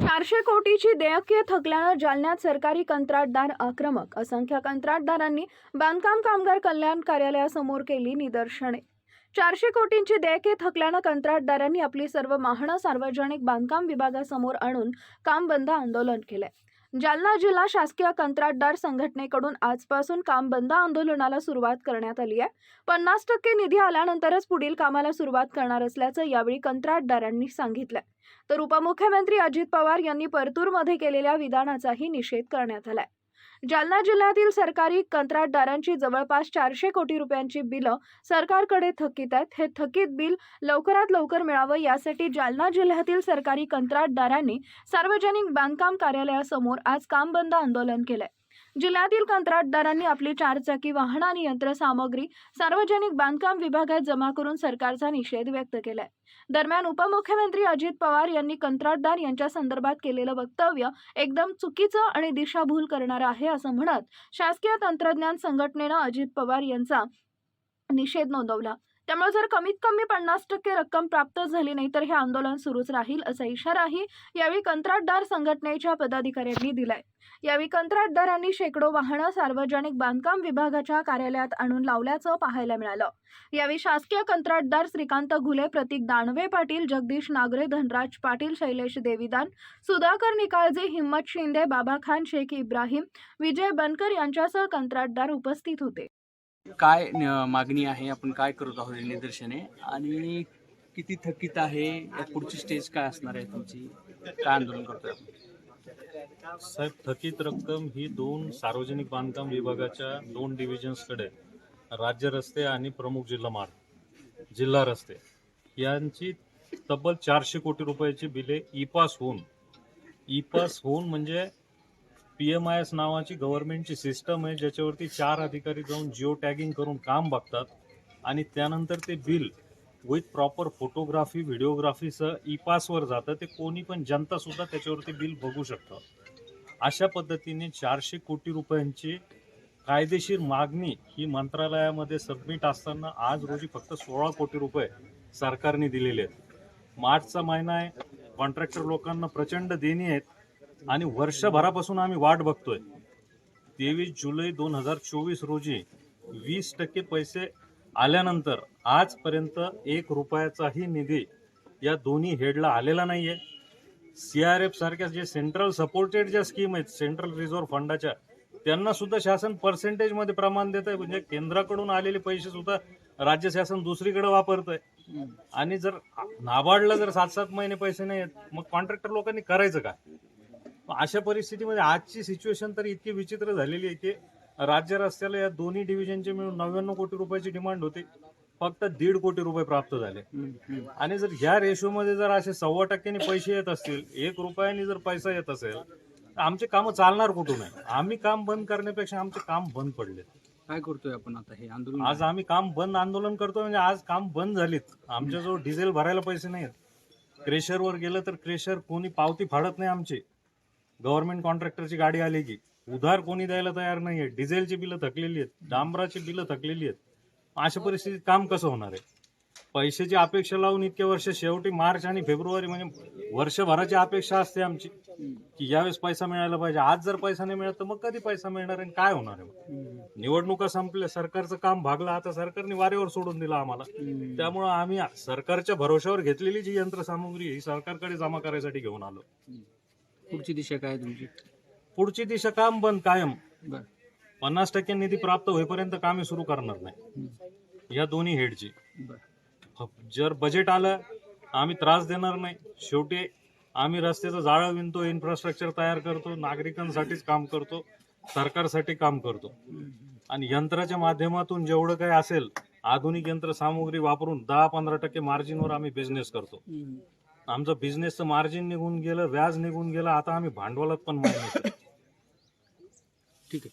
चारशे कोटीची देयके थकल्यानं जालन्यात सरकारी कंत्राटदार आक्रमक. असंख्य कंत्राटदारांनी बांधकाम कामगार कल्याण कार्यालयासमोर केली निदर्शने. चारशे कोटींची देयके थकल्यानं कंत्राटदारांनी आपली सर्व वाहनं सार्वजनिक बांधकाम विभागासमोर आणून काम बंद आंदोलन केलंय. जालना जिल्हा शासकीय कंत्राटदार संघटनेकडून आजपासून काम बंद आंदोलनाला सुरुवात करण्यात आली आहे. पन्नास टक्के निधी आल्यानंतरच पुढील कामाला सुरुवात करणार असल्याचं यावेळी कंत्राटदारांनी सांगितलं तर उपमुख्यमंत्री अजित पवार यांनी परतूरमध्ये केलेल्या विधानाचाही निषेध करण्यात आलाय. जालना जिल्ह्यातील सरकारी कंत्राटदारांची जवळपास चारशे कोटी रुपयांची बिलं सरकारकडे थकीत आहेत. हे थकीत बिल लवकरात लवकर मिळावं यासाठी जालना जिल्ह्यातील सरकारी कंत्राटदारांनी सार्वजनिक बांधकाम कार्यालयासमोर आज काम बंद आंदोलन केलंय. जिल्ह्यातील कंत्राटदारांनी आपली चारचाकी वाहन आणि यंत्रसामग्री सार्वजनिक बांधकाम विभागात जमा करून सरकारचा निषेध व्यक्त केलाय. दरम्यान उपमुख्यमंत्री अजित पवार यांनी कंत्राटदार यांच्या संदर्भात केलेलं वक्तव्य एकदम चुकीचं आणि दिशाभूल करणारं आहे असं म्हणत शासकीय तंत्रज्ञान संघटनेनं अजित पवार यांचा निषेध नोंदवला. त्यामुळे जर कमीत कमी पन्नास टक्के रक्कम प्राप्त झाली नाही तर हे आंदोलन सुरूच राहील असा इशाराही यावेळी कंत्राटदार संघटनेच्या पदाधिकाऱ्यांनी दिलाय. यावेळी कंत्राटदारांनी शेकडो वाहनं सार्वजनिक बांधकाम विभागाच्या कार्यालयात आणून लावल्याचं पाहायला मिळालं. यावेळी शासकीय कंत्राटदार श्रीकांत घुले प्रतीक दानवे पाटील जगदीश नागरे धनराज पाटील शैलेश देवीदान सुधाकर निकाळजे हिम्मत शिंदे बाबा खान शेख इब्राहिम विजय बनकर यांच्यासह कंत्राटदार उपस्थित होते. काय मागणी आहे? आपण काय करत आहोत निदर्शने? आणि किती थकीत आहे? या पुढची स्टेज काय असणार आहे तुमची? काय आंदोलन करतोय साहेब थकीत रक्कम ही दोन सार्वजनिक बांधकाम विभागाच्या दोन डिव्हिजन्सकडे राज्य रस्ते आणि प्रमुख जिल्हा मार्ग जिल्हा रस्ते यांची तब्बल चारशे कोटी रुपयाची बिले ई पास होऊन ई पास होऊन म्हणजे पी एम आय एस नावाची गव्हर्नमेंटची सिस्टम आहे ज्याच्यावरती चार अधिकारी जाऊन जिओ टॅगिंग करून काम बघतात. आणि त्यानंतर ते बिल विथ प्रॉपर फोटोग्राफी व्हिडिओग्राफीसह ई पासवर जातं. ते कोणी पण जनता सुद्धा त्याच्यावरती बिल बघू शकतं. अशा पद्धतीने चारशे कोटी रुपयांची कायदेशीर मागणी ही मंत्रालयामध्ये सबमिट असताना आज रोजी फक्त सोळा कोटी रुपये सरकारने दिलेले आहेत. मार्चचा महिना आहे. कॉन्ट्रॅक्टर लोकांना प्रचंड देणी आहेत. आणि वर्षभरापासून आम्ही वाट बघतोय. तेवीस जुलै दोन हजार चोवीस रोजी वीस टक्के पैसे आल्यानंतर आजपर्यंत एक रुपयाचाही निधी या दोन्ही हेडला आलेला नाहीये. सी आर एफ सारख्या जे सेंट्रल सपोर्टेड ज्या स्कीम आहेत सेंट्रल रिझर्व्ह फंडाच्या त्यांना सुद्धा शासन पर्सेंटेजमध्ये प्रमाण देत आहे म्हणजे केंद्राकडून आलेले पैसे सुद्धा राज्य शासन दुसरीकडे वापरत आहे आणि जर नाबार्डला जर सात सात महिने पैसे नाही आहेत मग कॉन्ट्रॅक्टर लोकांनी करायचं काय? मग अशा परिस्थितीमध्ये आजची सिच्युएशन तर इतकी विचित्र झालेली आहे की राज्य रस्त्याला या दोन्ही डिव्हिजनचे मिळून नव्याण्णव कोटी रुपयाची डिमांड होती. फक्त दीड कोटी रुपये प्राप्त झाले. आणि जर ह्या रेशोमध्ये जर असे सव्वा टक्क्याने पैसे येत असतील एक रुपयाने जर पैसा येत असेल तर आमचे कामं चालणार कुठून आहे? आम्ही काम बंद करण्यापेक्षा आमचे काम बंद पडले. काय करतोय आपण आता हे आंदोलन? आज आम्ही काम बंद आंदोलन करतो म्हणजे आज काम बंद झालीत. आमच्याजवळ डिझेल भरायला पैसे नाहीत क्रेशरवर गेलं तर क्रेशर कोणी पावती फाडत नाही आमची. गव्हर्नमेंट कॉन्ट्रॅक्टरची गाडी आली की उधार कोणी द्यायला तयार नाहीये. डिझेलची बिलं थकलेली आहेत. डांबराची बिलं थकलेली आहेत. अशा परिस्थितीत काम कसं होणार आहे? पैशाची अपेक्षा लावून इतक्या वर्ष शेवटी मार्च आणि फेब्रुवारी म्हणजे वर्षभराची अपेक्षा असते आमची. की यावेळेस पैसा मिळायला पाहिजे. आज जर पैसा नाही मिळत तर मग कधी पैसा मिळणार आणि काय होणार आहे? निवडणुका संपल्या सरकारचं काम भागलं. आता सरकारने वारेवर सोडून दिलं आम्हाला. त्यामुळं आम्ही सरकारच्या भरोश्यावर घेतलेली जी यंत्रसामुग्री ही सरकारकडे जमा करायसाठी घेऊन आलो. पुढची दिशा काय तुमची? पुढची दिशा काम बंद कायम. बर. पन्नास टक्के निधी प्राप्त होईपर्यंत कामे सुरू करणार नाही. या दोन्ही हेडची. जर बजेट आलं आम्ही त्रास देणार नाही. शेवटी आम्ही रस्त्याचं जाळं विणतो इन्फ्रास्ट्रक्चर तयार करतो नागरिकांसाठीच काम करतो सरकारसाठी काम करतो. आणि यंत्राच्या माध्यमातून जेवढं काही असेल आधुनिक यंत्र सामुग्री वापरून दहा पंधरा टक्के मार्जिनवर आम्ही बिझनेस करतो. आमचं बिझनेसचं मार्जिन निघून गेलं व्याज निघून गेलं आता आम्ही भांडवलात पण माहिती ठीक आहे.